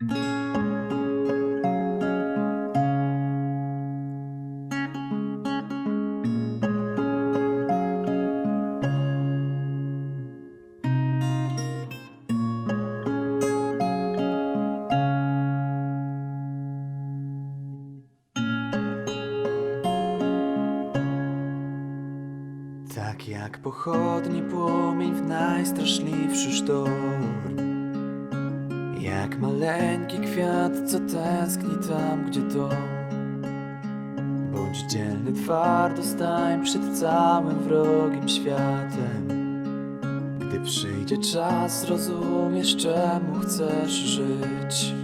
Tak jak pochodni płomień w najstraszliwszy sztorm Jak maleńki kwiat, co tęskni tam, gdzie dom. Bądź dzielny, twardo stań przed całym wrogim światem. Gdy przyjdzie czas, rozumiesz czemu chcesz żyć.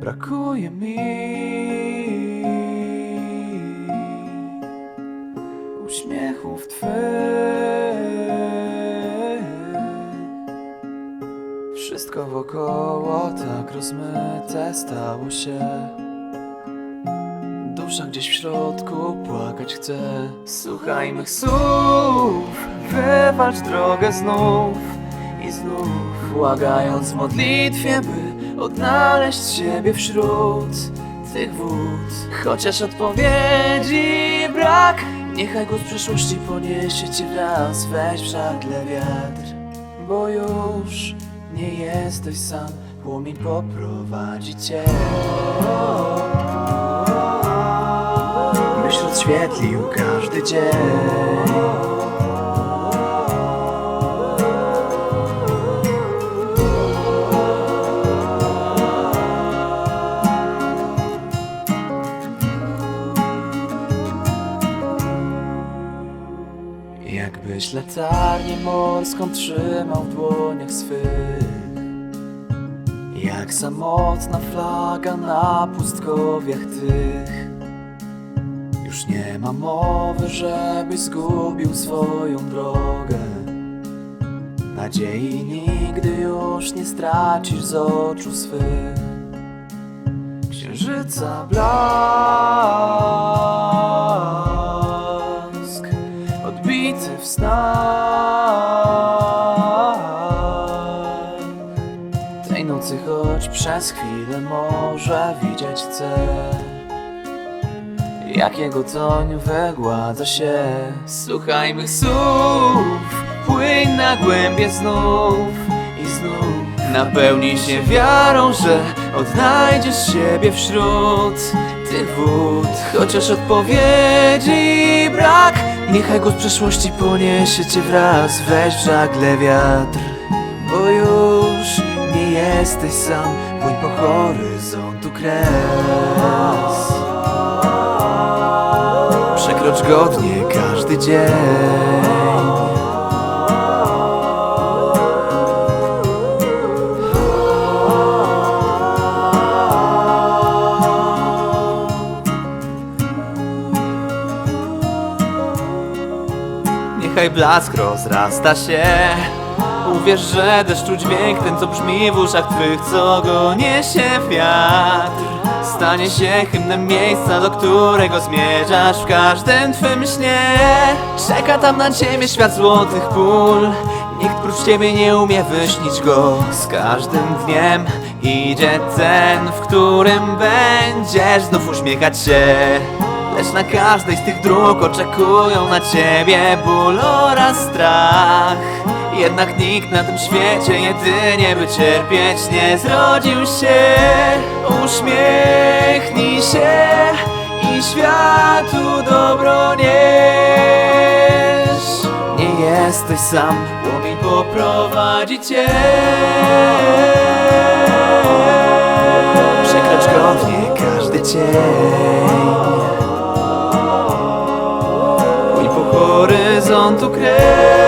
Brakuje mi wokoło tak rozmyte stało się. Dusza gdzieś w środku płakać chce. Słuchaj mych słów Wywalcz drogę znów. I znów Błagając w modlitwie, by odnaleźć siebie wśród tych wód. Chociaż odpowiedzi brak Niechaj głos przyszłości poniesie cię wraz Weź w żagle wiatr Bo już nie jesteś sam Płomień poprowadzi cię. Byś rozświetlił każdy dzień. Jakbyś latarnię morską trzymał w dłoniach swych Jak samotna flaga na pustkowiach tych. Już nie ma mowy, żebyś zgubił swoją drogę. Nadziei nigdy już nie stracisz z oczu swych. Księżyca blask Odbity w snach nocy choć przez chwilę może widzieć chcę Jak jego toń wygładza się? Słuchaj mych słów Płyń na głębie znów. I znów Napełnij się wiarą, że odnajdziesz siebie wśród tych wód. Chociaż odpowiedzi brak Niechaj głos przeszłości poniesie cię wraz. Weź w żagle wiatr jesteś sam Płyń po horyzontu kres. Przekrocz godnie każdy dzień. Niechaj blask rozrasta się Uwierz, że deszczu dźwięk ten co brzmi w uszach twych Co go niesie wiatr. Stanie się hymnem miejsca, do którego zmierzasz w każdym twym śnie. Czeka tam na ciebie świat złotych pól. Nikt prócz ciebie nie umie wyśnić go. Z każdym dniem idzie ten, w którym będziesz znów uśmiechać się Lecz na każdej z tych dróg oczekują na ciebie ból oraz strach. Jednak nikt na tym świecie jedynie by cierpieć nie zrodził się. Uśmiechnij się i światu dobro nieś Nie jesteś sam, płomień poprowadzi cię Przekrocz godnie każdy cień quanto crer.